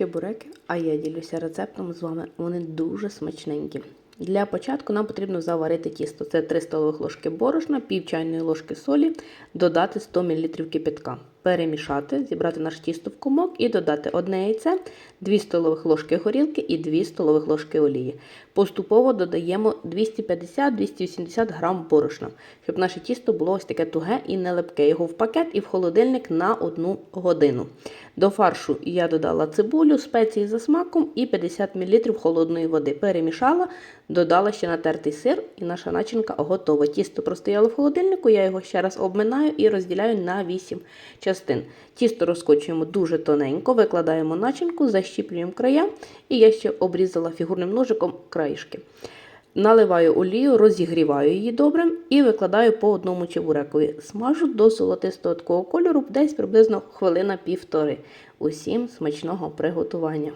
чебуреки, а я ділюся рецептом з вами. Вони дуже смачненькі. Для початку нам потрібно заварити тісто. Це 3 столових ложки борошна, пів чайної ложки солі, додати 100 мл кипятка. Перемішати, зібрати наше тісто в комок і додати одне яйце, 2 столових ложки горілки і 2 столових ложки олії. Поступово додаємо 250-280 грам борошна, щоб наше тісто було ось таке туге і не липке. Його в пакет і в холодильник на 1 годину. До фаршу я додала цибулю, спеції за смаком і 50 мл холодної води. Перемішала, додала ще натертий сир, і наша начинка готова. Тісто простояло в холодильнику, я його ще раз обминаю і розділяю на 8 частин. Тісто розкочуємо дуже тоненько, викладаємо начинку, защіплюємо края, і я ще обрізала фігурним ножиком країшки. Наливаю олію, розігріваю її добре і викладаю по одному чебурекові. Смажу до золотистого такого кольору, десь приблизно хвилина півтори. Усім смачного приготування.